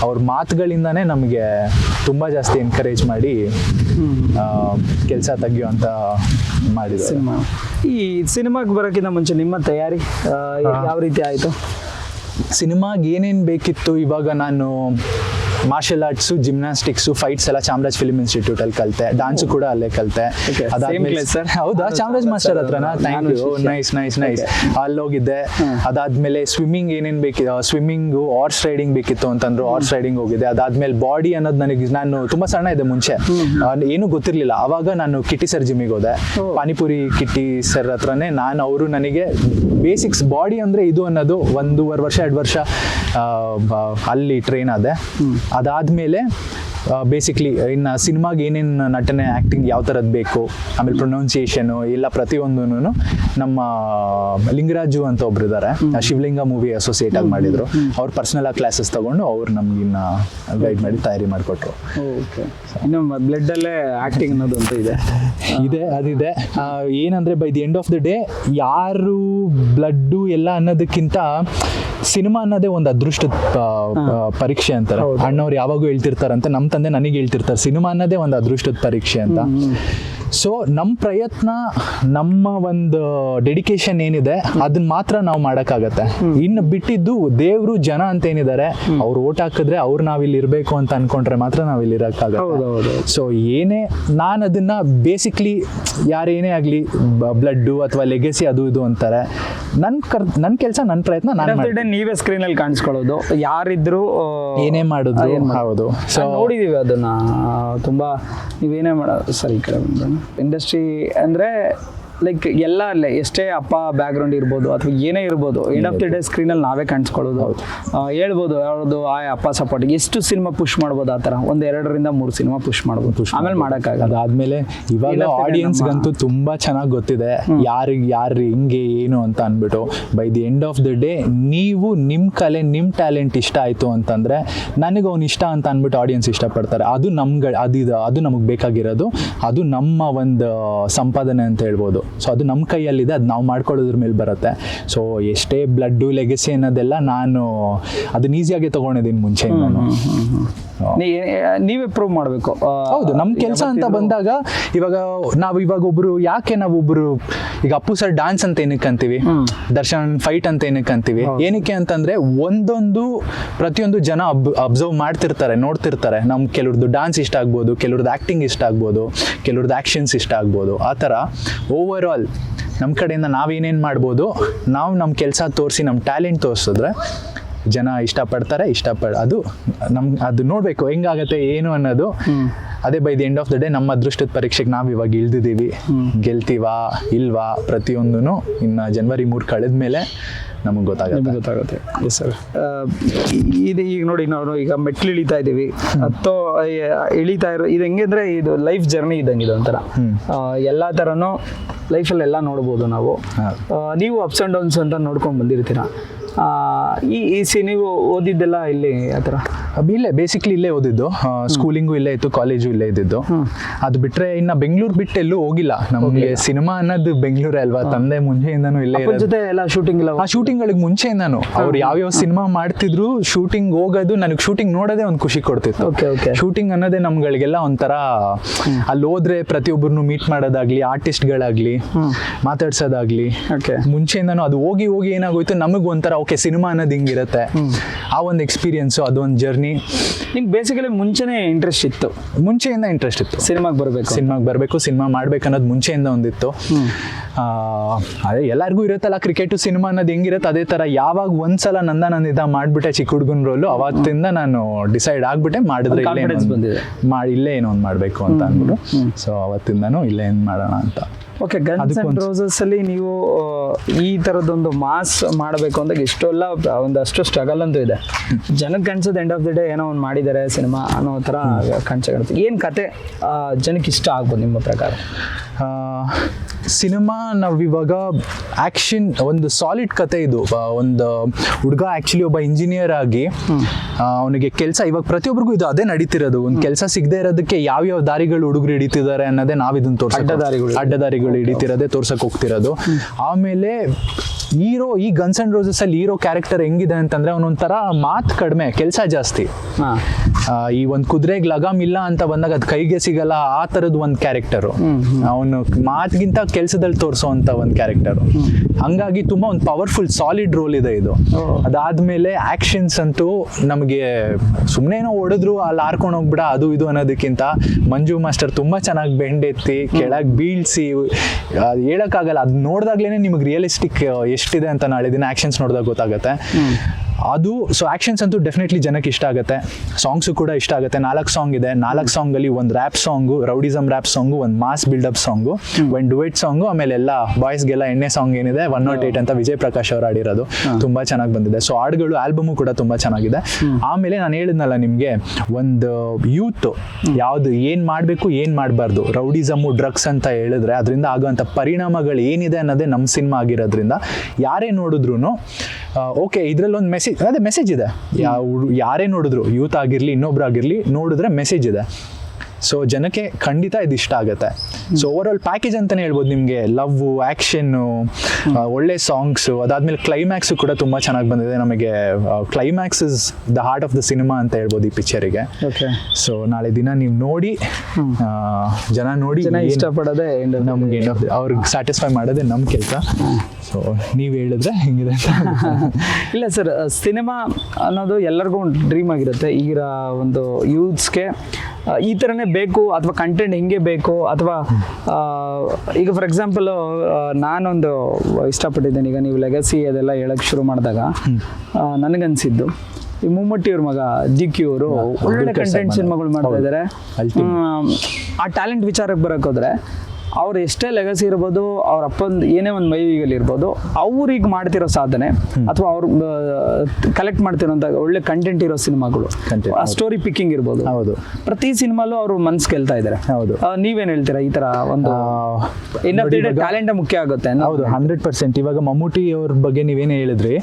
ಅವ್ರ ಮಾತುಗಳಿಂದನೇ ನಮಗೆ ತುಂಬ ಜಾಸ್ತಿ ಎನ್ಕರೇಜ್ ಮಾಡಿ ಕೆಲಸ ಅಂತ ಮಾಡಿದ ಸಿನಿಮಾ. ಈ ಸಿನಿಮಾಗೆ ಬರೋಕ್ಕಿಂತ ಮುಂಚೆ ನಿಮ್ಮ ತಯಾರಿ ಯಾವ ರೀತಿ ಆಯಿತು? ಸಿನಿಮಾಗೆ ಏನೇನು ಬೇಕಿತ್ತು? ಇವಾಗ ನಾನು ಮಾರ್ಷಲ್ ಆರ್ಟ್ಸು ಜಿಮ್ನಾಸ್ಟಿಕ್ಸ್ ಫೈಟ್ಸ್ ಎಲ್ಲ ಚಾಮರಾಜ್ ಫಿಲ್ಮ್ ಇನ್ಸ್ಟಿಟ್ಯೂಟ್ ಅಲ್ಲಿ ಕಲಿತೆ. ಡಾನ್ಸ್ ಕೂಡ ಅಲ್ಲೇ ಕಲಿತೆ. ಅದಾದ್ಮೇಲೆ ಸರ್ ಹೌದಾ? Chamaraj master ಹತ್ರನಾ? Thank you nice nice nice ಅಲ್ಲಿ ಹೋಗಿದ್ದೆ ಅದಾದ್ಮೇಲೆ ಸ್ವಿಮ್ಮಿಂಗ್ ಏನೇನು ಬೇಕಿತ್ತು? ಸ್ವಿಮ್ಮಿಂಗ್ ಹಾರ್ಸ್ ರೈಡಿಂಗ್ ಬೇಕಿತ್ತು ಅಂತಂದ್ರು ಹಾರ್ಸ್ ರೈಡಿಂಗ್ ಹೋಗಿದ್ದೆ. ಅದಾದ್ಮೇಲೆ ಬಾಡಿ ಅನ್ನೋದು ನನಗೆ ನಾನು ತುಂಬಾ ಸಣ್ಣ ಇದೆ ಮುಂಚೆ. ಏನು ಏನೂ ಗೊತ್ತಿರಲಿಲ್ಲ. ಅವಾಗ ನಾನು ಕಿಟ್ಟಿ ಸರ್ ಜಿಮ್ಮಿಗೆ ಹೋದೆ. ಪಾನಿಪುರಿ ಕಿಟ್ಟಿ ಸರ್ ಹತ್ರನೇ ನಾನು ಅವರು ನನಗೆ ಬೇಸಿಕ್ಸ್ ಬಾಡಿ ಅಂದ್ರೆ ಇದು ಅನ್ನೋದು ಒಂದೂವರೆ ವರ್ಷ ಎರಡು ವರ್ಷ ಅಲ್ಲಿ ಟ್ರೈನ್ ಆದೆ. ಅದಾದ್ಮೇಲೆ ಬೇಸಿಕ್ಲಿ ಇನ್ನು ಸಿನಿಮಾಗೆ ಏನೇನು ನಟನೆ ಆ್ಯಕ್ಟಿಂಗ್ ಯಾವ ಥರದ್ದು ಬೇಕು ಆಮೇಲೆ ಪ್ರೊನೌನ್ಸಿಯೇಷನು ಎಲ್ಲ ಪ್ರತಿಯೊಂದೂ ನಮ್ಮ ಲಿಂಗರಾಜು ಅಂತ ಒಬ್ರು ಇದ್ದಾರೆ ಶಿವಲಿಂಗ ಮೂವಿ ಅಸೋಸಿಯೇಟ್ ಆಗಿ ಮಾಡಿದ್ರು. ಅವ್ರು ಪರ್ಸನಲ್ ಆಗಿ ಕ್ಲಾಸಸ್ ತಗೊಂಡು ಅವ್ರು ನಮ್ಗಿನ್ನ ಗೈಡ್ ಮಾಡಿ ತಯಾರಿ ಮಾಡಿಕೊಟ್ರು. ಓಕೆ. ಇನ್ನು ಬ್ಲಡ್ಡಲ್ಲೇ ಆ್ಯಕ್ಟಿಂಗ್ ಅನ್ನೋದು ಅಂತ ಇದೆ. ಇದೆ ಅದಿದೆ. ಏನಂದರೆ ಏನಂದ್ರೆ by the end of the day ಯಾರು ಬ್ಲಡ್ಡು ಎಲ್ಲ ಅನ್ನೋದಕ್ಕಿಂತ ಸಿನಿಮಾ ಅನ್ನೋದೇ ಒಂದು ಅದೃಷ್ಟ ಪರೀಕ್ಷೆ ಅಂತಾರೆ. ಅಣ್ಣವ್ರು ಯಾವಾಗೂ ಹೇಳ್ತಿರ್ತಾರಂತೆ ನಮ್ಮ ತಂದೆ ನನಗೆ ಹೇಳ್ತಿರ್ತಾರೆ ಸಿನಿಮಾ ಅನ್ನೋದೇ ಒಂದು ಅದೃಷ್ಟದ ಪರೀಕ್ಷೆ ಅಂತ. ಸೊ ನಮ್ಮ ಪ್ರಯತ್ನ ನಮ್ಮ ಒಂದು ಡೆಡಿಕೇಶನ್ ಏನಿದೆ ಅದನ್ನ ಮಾತ್ರ ನಾವು ಮಾಡೋಕ್ಕಾಗತ್ತೆ. ಇನ್ನು ಬಿಟ್ಟಿದ್ದು ದೇವರು ಜನ ಅಂತ ಏನಿದ್ದಾರೆ ಅವ್ರು ಓಟ್ ಹಾಕಿದ್ರೆ ಅವ್ರು ನಾವಿಲ್ಲಿ ಇರಬೇಕು ಅಂತ ಅನ್ಕೊಂಡ್ರೆ ಮಾತ್ರ ನಾವಿಲ್ಲಿ ಇರೋಕ್ಕಾಗತ್ತೆ. ಹೌದು ಸೊ ಏನೇ ನಾನು ಅದನ್ನ ಬೇಸಿಕ್ಲಿ ಯಾರೇನೇ ಆಗಲಿ ಬ್ಲಡ್ಡು ಅಥವಾ ಲೆಗೆಸಿ ಅದು ಇದು ಅಂತಾರೆ ನನ್ನ ಕರ್ ನನ್ ಕೆಲಸ ನನ್ ಪ್ರಯತ್ನ ನಾನು ನೀವೇ ಸ್ಕ್ರೀನ್ ಅಲ್ಲಿ ಕಾಣಿಸ್ಕೊಳ್ಳೋದು. ಯಾರಿದ್ರು ಏನೇ ಮಾಡುದು? ಹೌದು. ಸೊ ನಾನ್ ನೋಡಿದೀವಿ ಅದನ್ನ ತುಂಬಾ ನೀವೇನೇ ಮಾಡೋದು ಸರಿ ಈ ಕಡೆ ಇಂಡಸ್ಟ್ರಿ ಅಂದ್ರೆ ಲೈಕ್ ಎಲ್ಲ ಅಲ್ಲೇ ಎಷ್ಟೇ ಅಪ್ಪ ಬ್ಯಾಕ್ಗ್ರೌಂಡ್ ಇರ್ಬೋದು ಅಥವಾ ಏನೇ ಇರ್ಬೋದು ಎಂಡ್ ಆಫ್ ದಿ ಡೇ ಸ್ಕ್ರೀನಲ್ಲಿ ನಾವೇ ಕಾಣಿಸ್ಕೊಳ್ಳೋದು. ಹೇಳ್ಬೋದು ಯಾವ್ದು ಆ ಅಪ್ಪ ಸಪೋರ್ಟ್ ಎಷ್ಟು ಸಿನಿಮಾ ಪುಷ್ ಮಾಡ್ಬೋದು ಆ ಥರ? ಒಂದು ಎರಡರಿಂದ ಮೂರು ಸಿನಿಮಾ ಪುಷ್ ಮಾಡ್ಬೋದು. ಆಮೇಲೆ ಮಾಡೋಕ್ಕಾಗಲ್ಲ. ಅದಾದ್ಮೇಲೆ ಇವಾಗ ಆಡಿಯನ್ಸ್ಗಂತೂ ತುಂಬ ಚೆನ್ನಾಗಿ ಗೊತ್ತಿದೆ. ಯಾರಿಗೆ ಯಾರು ಹಿಂಗೆ ಏನು ಅಂತ ಅಂದ್ಬಿಟ್ಟು. By the end of the day ನೀವು ನಿಮ್ಮ ಕಲೆ ನಿಮ್ಮ ಟ್ಯಾಲೆಂಟ್ ಇಷ್ಟ ಆಯಿತು ಅಂತಂದರೆ ನನಗೆ ಅವ್ನು ಇಷ್ಟ ಅಂತ ಅಂದ್ಬಿಟ್ಟು ಆಡಿಯನ್ಸ್ ಇಷ್ಟಪಡ್ತಾರೆ. ಅದು ನಮ್ಗೆ ಅದು ಅದು ನಮಗೆ ಬೇಕಾಗಿರೋದು. ಅದು ನಮ್ಮ ಒಂದು ಸಂಪಾದನೆ ಅಂತ ಹೇಳ್ಬೋದು. ಸೊ ಅದು ನಮ್ಮ ಕೈಯಲ್ಲಿದೆ ಅದು ನಾವು ಮಾಡ್ಕೊಳ್ಳೋದ್ರ ಮೇಲೆ ಬರುತ್ತೆ. ಸೊ ಎಷ್ಟೇ ಬ್ಲಡ್ಡು ಲೆಗಸಿ ಅನ್ನೋದೆಲ್ಲ ನಾನು ಅದನ್ನ ಈಸಿಯಾಗಿ ತೊಗೊಂಡಿದ್ದೀನಿ ಮುಂಚೆಯಿಂದ ನೀವೇ ಪ್ರೂವ್ ಮಾಡಬೇಕು. ಹೌದು ನಮ್ಮ ಕೆಲಸ ಅಂತ ಬಂದಾಗ ಇವಾಗ ನಾವು ಇವಾಗ ಒಬ್ರು ಯಾಕೆ ನಾವು ಒಬ್ರು ಈಗ ಅಪ್ಪು ಸರ್ ಡಾನ್ಸ್ ಅಂತ ಏನಕ್ಕೆ ಅಂತೀವಿ? ದರ್ಶನ್ ಫೈಟ್ ಅಂತ ಏನಕ್ಕೆ ಅಂತೀವಿ? ಏನಕ್ಕೆ ಅಂತಂದ್ರೆ ಒಂದೊಂದು ಪ್ರತಿಯೊಂದು ಜನ ಅಬ್ ಅಬ್ಸರ್ವ್ ಮಾಡ್ತಿರ್ತಾರೆ ನೋಡ್ತಿರ್ತಾರೆ. ನಮ್ ಕೆಲವ್ರದ್ದು ಡಾನ್ಸ್ ಇಷ್ಟ ಆಗ್ಬೋದು ಕೆಲವ್ರದ್ದು ಆಕ್ಟಿಂಗ್ ಇಷ್ಟ ಆಗ್ಬೋದು ಕೆಲವ್ರದ್ದು ಆಕ್ಷನ್ಸ್ ಇಷ್ಟ ಆಗ್ಬೋದು. ಆ ಥರ ಓವರ್ ಆಲ್ ನಮ್ಮ ಕಡೆಯಿಂದ ನಾವೇನೇನು ಮಾಡ್ಬೋದು? ನಾವು ನಮ್ಮ ಕೆಲಸ ತೋರಿಸಿ ನಮ್ಮ ಟ್ಯಾಲೆಂಟ್ ತೋರಿಸಿದ್ರೆ ಜನ ಇಷ್ಟಪಡ್ತಾರೆ ಇಷ್ಟಪಡ ಅದು ನಮ್ ಅದು ನೋಡಬೇಕು ಹೆಂಗಾಗತ್ತೆ ಏನು ಅನ್ನೋದು. ಅದೇ by the end of the day ನಮ್ಮ ಅದೃಷ್ಟದ ಪರೀಕ್ಷೆಗೆ ನಾವು ಇವಾಗ ಇಳ್ದಿದ್ದೀವಿ. ಗೆಲ್ತೀವಾ ಇಲ್ವಾ ಪ್ರತಿಯೊಂದೂ ಇನ್ನು ಜನವರಿ ಮೂರು ಕಳೆದ ಮೇಲೆ ನಮಗೆ ಗೊತ್ತಾಗುತ್ತೆ. ಗೊತ್ತಾಗುತ್ತೆ ಎಸ್ ಸರ್ ಇದು ಈಗ ನೋಡಿ ನಾವು ಈಗ ಮೆಟ್ಲು ಇಳಿತಾ ಇದ್ದೀವಿ. ಹತ್ತೋ ಇಳಿತಾ ಇರೋ ಇದು ಹೆಂಗೆ ಅಂದರೆ ಇದು ಲೈಫ್ ಜರ್ನಿ ಇದ್ದಂಗೆ ಇದು ಒಂಥರ. ಎಲ್ಲ ಥರನೂ ಲೈಫಲ್ಲಿ ಎಲ್ಲ ನೋಡ್ಬೋದು ನಾವು. ನೀವು ಅಪ್ಸ್ ಆ್ಯಂಡ್ ಡೌನ್ಸ್ ಅಂತ ನೋಡ್ಕೊಂಡು ಬಂದಿರ್ತೀರ? ಈ ಈ ಸಿ ನೀವು ಓದಿದ್ದೆಲ್ಲ ಇಲ್ಲಿ ಆ ಥರ? ಅಬ್ ಇಲ್ಲೇ ಬೇಸಿಕ್ಲಿ ಇಲ್ಲೇ ಓದಿದ್ದು. ಸ್ಕೂಲಿಂಗು ಇಲ್ಲೇ ಇತ್ತು ಕಾಲೇಜು ಇಲ್ಲೇ ಇದ್ದಿದ್ದು. ಅದು ಬಿಟ್ರೆ ಇನ್ನ ಬೆಂಗಳೂರು ಬಿಟ್ಟು ಎಲ್ಲೂ ಹೋಗಿಲ್ಲ. ನಮಗೆ ಸಿನಿಮಾ ಅನ್ನೋದು ಬೆಂಗಳೂರೇ ಅಲ್ವಾ? ತಂದೆ ಮುಂಚೆಯಿಂದನೂ ಇಲ್ಲೇ ಜೊತೆ ಎಲ್ಲ ಶೂಟಿಂಗ್ ಇಲ್ಲ ಆ ಶೂಟಿಂಗ್ಗಳಿಗೆ ಮುಂಚೆಯಿಂದನೂ. ಅವ್ರು ಯಾವ್ಯಾವ ಸಿನಿಮಾ ಮಾಡ್ತಿದ್ರು ಶೂಟಿಂಗ್ ಹೋಗೋದು ನನಗೆ ಶೂಟಿಂಗ್ ನೋಡೋದೇ ಒಂದು ಖುಷಿ ಕೊಡ್ತಿತ್ತು. Okay okay. ಶೂಟಿಂಗ್ ಅನ್ನೋದೇ ನಮ್ಗಳಿಗೆಲ್ಲ ಒಂಥರ ಅಲ್ಲಿ ಹೋದ್ರೆ ಪ್ರತಿಯೊಬ್ಬರನ್ನು ಮೀಟ್ ಮಾಡೋದಾಗ್ಲಿ ಆರ್ಟಿಸ್ಟ್ಗಳಾಗ್ಲಿ ಮಾತಾಡ್ಸೋದಾಗ್ಲಿ. ಮುಂಚೆಯಿಂದನೂ ಅದು ಹೋಗಿ ಹೋಗಿ ಏನಾಗೋಯ್ತು ನಮಗ್ ಒಂಥರ ಓಕೆ ಸಿನಿಮಾ ಅನ್ನೋದು ಹಿಂಗಿರುತ್ತೆ. ಆ ಒಂದು ಎಕ್ಸ್ಪೀರಿಯನ್ಸು ಅದೊಂದು ಜರ್ನಿ ನಿಂಗೆ ಬೇಸಿಕಲಿ ಮುಂಚೆನೇ ಇಂಟ್ರೆಸ್ಟ್ ಇತ್ತು? ಮುಂಚೆಯಿಂದ ಇಂಟ್ರೆಸ್ಟ್ ಇತ್ತು. ಸಿನಿಮಾಗೆ ಬರಬೇಕು ಸಿನಿಮಾಗೆ ಬರಬೇಕು ಸಿನಿಮಾ ಮಾಡ್ಬೇಕು ಅನ್ನೋದು ಮುಂಚೆಯಿಂದ ಒಂದಿತ್ತು. ಆ, ಅದೇ ಎಲ್ಲರಿಗೂ ಇರುತ್ತಲ್ಲ ಕ್ರಿಕೆಟು ಸಿನಿಮಾ ಅನ್ನೋದು ಹೆಂಗಿರುತ್ತೆ ಅದೇ ಥರ ಯಾವಾಗ ಒಂದ್ಸಲ ನಂದಾನಂದಿತ ಮಾಡಿಬಿಟ್ಟೆ ಚಿಕ್ಕ ಹುಡುಗನ ರೋಲು ಅವತ್ತಿಂದ ನಾನು ಡಿಸೈಡ್ ಆಗ್ಬಿಟ್ಟೆ ಮಾಡಿದ್ರೆ ಇಲ್ಲೇ ಬಂದಿದೆ. ಮಾಡಿ ಇಲ್ಲೇ ಏನೋ ಒಂದು ಮಾಡಬೇಕು ಅಂತ ಅಂದ್ಬಿಟ್ಟು. ಸೊ ಅವತ್ತಿಂದನೂ ಇಲ್ಲೇ ಏನು ಮಾಡೋಣ ಅಂತ. ಓಕೆ ಗನ್ಸ್ ಅಂಡ್ ರೋಸಸ್ ಅಲ್ಲಿ ನೀವು ಈ ತರದೊಂದು ಮಾಸ್ ಮಾಡಬೇಕು ಅಂದಾಗ ಇಷ್ಟೆಲ್ಲ ಒಂದಷ್ಟು ಸ್ಟ್ರಗಲ್ ಅಂತೂ ಇದೆ. ಜನಕ್ಕೆ ಅನ್ಸೋದು ಎಂಡ್ ಆಫ್ ದ ಡೇ ಏನೋ ಒಂದು ಮಾಡಿದ್ದಾರೆ ಸಿನಿಮಾ ಅನ್ನೋ ಥರ ಕಾಣಿಸ್ಕೊಳ್ಳುತ್ತೆ ಏನು ಕತೆ ಜನಕ್ಕೆ ಇಷ್ಟ ಆಗ್ಬೋದು ನಿಮ್ಮ ಪ್ರಕಾರ? ಸಿನಿಮಾ ನಾವು ಇವಾಗ ಆ್ಯಕ್ಷನ್ ಒಂದು ಸಾಲಿಡ್ ಕತೆ ಇದು. ಒಂದು ಹುಡುಗ ಆ್ಯಕ್ಚುಲಿ ಒಬ್ಬ ಇಂಜಿನಿಯರ್ ಆಗಿ ಅವನಿಗೆ ಕೆಲಸ ಇವಾಗ ಪ್ರತಿಯೊಬ್ಬರಿಗೂ ಇದು ಅದೇ ನಡೀತಿರೋದು. ಒಂದು ಕೆಲಸ ಸಿಗದೆ ಇರೋದಕ್ಕೆ ಯಾವ್ಯಾವ ದಾರಿಗಳು ಹುಡುಗರು ಹಿಡಿತಿದ್ದಾರೆ ಅನ್ನೋದೇ ನಾವು ಇದನ್ನು ತೋರಿಸ್ತೀವಿ ಅಡ್ಡದಾರಿಗಳು. ಅಡ್ಡದಾರಿಗಳು. ಹಿಡಿತಿರೋದೇ ತೋರ್ಸಕ್ ಹೋಗ್ತಿರೋದು. ಆಮೇಲೆ ಹೀರೋ ಈ ಗನ್ಸ್ ಅಂಡ್ ರೋಸಸ್ ಅಲ್ಲಿ ಹೀರೋ ಕ್ಯಾರೆಕ್ಟರ್ ಹೆಂಗಿದೆ ಅಂತಂದ್ರೆ ಅವನೊಂಥರ ಮಾತು ಕಡಿಮೆ ಕೆಲಸ ಜಾಸ್ತಿ. ಈ ಒಂದು ಕುದುರೆಗೆ ಲಗಾಮ್ ಇಲ್ಲ ಅಂತ ಬಂದಾಗ ಅದು ಕೈಗೆ ಸಿಗಲ್ಲ ಆ ತರದ ಒಂದು ಕ್ಯಾರೆಕ್ಟರು ಅವನು ಮಾತಿಗಿಂತ ಕೆಲಸದಲ್ಲಿ ಅಂತ ಒಂದು ಕ್ಯಾರೆಕ್ಟರು ಹಂಗಾಗಿ ತುಂಬಾ ಒಂದು ಪವರ್ಫುಲ್ ಸಾಲಿಡ್ ರೋಲ್ ಇದೆ ಇದು. ಅದಾದ್ಮೇಲೆ ಆಕ್ಷನ್ಸ್ ಅಂತೂ ನಮಗೆ ಸುಮ್ಮನೆನೋ ಹೊಡೆದ್ರು ಅಲ್ಲಿ ಹಾರ್ಕೊಂಡು ಹೋಗ್ಬಿಡ ಅದು ಇದು ಅನ್ನೋದಕ್ಕಿಂತ ಮಂಜು ಮಾಸ್ಟರ್ ತುಂಬಾ ಚೆನ್ನಾಗಿ ಬೆಂಡೆತ್ತಿ ಕೆಳಗೆ ಬೀಳ್ಸಿ ಅದು ಹೇಳೋಕ್ಕಾಗಲ್ಲ. ಅದು ನೋಡ್ದಾಗ್ಲೇನೆ ನಿಮ್ಗೆ ರಿಯಲಿಸ್ಟಿಕ್ ಎಷ್ಟಿದೆ ಅಂತ ನಾಳೆ ದಿನ ಆಕ್ಷನ್ಸ್ ನೋಡಿದಾಗ ಗೊತ್ತಾಗುತ್ತೆ. ಅದು ಸೊ ಆಕ್ಷನ್ಸ್ ಅಂತೂ ಡೆಫಿನೆಟ್ಲಿ ಜನಕ್ಕೆ ಇಷ್ಟ ಆಗುತ್ತೆ. ಸಾಂಗ್ಸು ಕೂಡ ಇಷ್ಟ ಆಗುತ್ತೆ. ನಾಲ್ಕು ಸಾಂಗ್ ಇದೆ. ನಾಲ್ಕು ಸಾಂಗಲ್ಲಿ ಒಂದು rap song rowdyism rap song ಒಂದು ಮಾಸ್ ಬಿಲ್ಡಪ್ ಸಾಂಗು ಒಂದು ಡುವೆಟ್ ಸಾಂಗು ಆಮೇಲೆ ಎಲ್ಲ ಬಾಯ್ಸ್ಗೆಲ್ಲ ಎಣ್ಣೆ ಸಾಂಗ್ ಏನಿದೆ ಒನ್ ನಾಟ್ ಏಟ್ ಅಂತ ವಿಜಯ್ ಪ್ರಕಾಶ್ ಅವರು ಆಡಿರೋದು ತುಂಬ ಚೆನ್ನಾಗಿ ಬಂದಿದೆ. ಸೊ ಹಾಡುಗಳು ಆಲ್ಬಮು ಕೂಡ ತುಂಬ ಚೆನ್ನಾಗಿದೆ. ಆಮೇಲೆ ನಾನು ಹೇಳಿದ್ನಲ್ಲ ನಿಮಗೆ ಒಂದು ಯೂತ್ ಯಾವುದು ಏನು ಮಾಡಬೇಕು ಏನು ಮಾಡಬಾರ್ದು. ರೌಡಿಸಮು ಡ್ರಗ್ಸ್ ಅಂತ ಹೇಳಿದ್ರೆ ಅದರಿಂದ ಆಗುವಂಥ ಪರಿಣಾಮಗಳು ಏನಿದೆ ಅನ್ನೋದೇ ನಮ್ಮ ಸಿನಿಮಾ ಆಗಿರೋದ್ರಿಂದ. ಯಾರೇ ನೋಡಿದ್ರು ಓಕೆ ಇದರಲ್ಲಿ ಒಂದು ಮೆಸೇಜ್ ಅದೇ ಮೆಸೇಜ್ ಇದೆ. ಯಾರೇ ನೋಡಿದ್ರು ಯೂತ್ ಆಗಿರಲಿ ಇನ್ನೊಬ್ರು ಆಗಿರಲಿ ನೋಡಿದ್ರೆ ಮೆಸೇಜ್ ಇದೆ. ಸೊ ಜನಕ್ಕೆ ಖಂಡಿತ ಇದು ಇಷ್ಟ ಆಗುತ್ತೆ. ಸೊ ಓವರ್ ಆಲ್ ಪ್ಯಾಕೇಜ್ ಅಂತಲೇ ಹೇಳ್ಬೋದು ನಿಮಗೆ. ಲವ್ ಆ್ಯಕ್ಷನ್ನು ಒಳ್ಳೆ ಸಾಂಗ್ಸು ಅದಾದಮೇಲೆ ಕ್ಲೈಮ್ಯಾಕ್ಸು ಕೂಡ ತುಂಬ ಚೆನ್ನಾಗಿ ಬಂದಿದೆ ನಮಗೆ. Climax is the heart of the cinema ಅಂತ ಹೇಳ್ಬೋದು ಈ ಪಿಕ್ಚರಿಗೆ ಓಕೆ ಸೊ ನಾಳೆ ದಿನ ನೀವು ನೋಡಿ ಜನ ನೋಡಿ ಇಷ್ಟಪಡೋದೇ ನಮ್ಗೆ ಅವ್ರಿಗೆ ಸ್ಯಾಟಿಸ್ಫೈ ಮಾಡೋದೇ ನಮ್ಮ ಕೆಲಸ. ಸೊ ನೀವು ಹೇಳಿದ್ರೆ ಹಿಂಗಿದೆ ಅಂತ. ಇಲ್ಲ ಸರ್ ಸಿನಿಮಾ ಅನ್ನೋದು ಎಲ್ಲರಿಗೂ ಒಂದು ಡ್ರೀಮ್ ಆಗಿರುತ್ತೆ. ಈಗ ಒಂದು ಯೂತ್ಸ್ಗೆ ಈ ಥರನೇ ಬೇಕು ಅಥವಾ ಕಂಟೆಂಟ್ ಹಿಂಗೆ ಬೇಕು ಅಥವಾ ಈಗ ಫಾರ್ ಎಕ್ಸಾಂಪಲ್ ನಾನೊಂದು ಇಷ್ಟಪಟ್ಟಿದ್ದೇನೆ ಈಗ ನೀವು ಲೆಗಸಿ ಅದೆಲ್ಲ ಹೇಳಕ್ಕೆ ಶುರು ಮಾಡಿದಾಗ ನನಗನ್ಸಿದ್ದು ಈ ಮುಮ್ಮಟ್ಟಿಯವ್ರ ಮಗ ದಿಕ್ಕಿ ಅವರು ಒಳ್ಳೆ ಕಂಟೆಂಟ್. ಸಿನಿಮಾಗಳು ಮಾಡ್ತಾ. ಇದ್ದಾರೆ. ಆ ಟ್ಯಾಲೆಂಟ್ ವಿಚಾರಕ್ಕೆ ಬರಕ್ಕೆ ಹೋದ್ರೆ ಅವ್ರು ಎಷ್ಟೇ ಲೆಗಸಿ ಇರ್ಬೋದು ಅವ್ರ ಅಪ್ಪಂದು ಏನೇ ಒಂದು ಮೈವಿಗಲ್ಲಿ ಇರ್ಬೋದು ಅವ್ರಿಗೆ ಮಾಡ್ತಿರೋ ಸಾಧನೆ ಅಥವಾ ಅವ್ರು ಕಲೆಕ್ಟ್ ಮಾಡ್ತಿರೋಂಥ ಒಳ್ಳೆ ಕಂಟೆಂಟ್ ಇರೋ ಸಿನಿಮಾಗಳು ಸ್ಟೋರಿ ಪಿಕ್ಕಿಂಗ್ ಇರ್ಬೋದು. ಹೌದು. ಪ್ರತಿ ಸಿನಿಮಾಲೂ ಅವರು ಮನ್ಸ್ ಕೇಳ್ತಾ ಇದ್ದಾರೆ ಹೌದು. ನೀವೇನ್ ಹೇಳ್ತೀರಾ ಈ ತರ ಒಂದು ಟ್ಯಾಲೆಂಟ್ ಮುಖ್ಯ ಆಗುತ್ತೆ ಹೌದು ಹಂಡ್ರೆಡ್ ಪರ್ಸೆಂಟ್ ಇವಾಗ ಮಮ್ಮೂಟಿ ಅವ್ರ ಬಗ್ಗೆ ನೀವೇನು ಹೇಳಿದ್ರಿ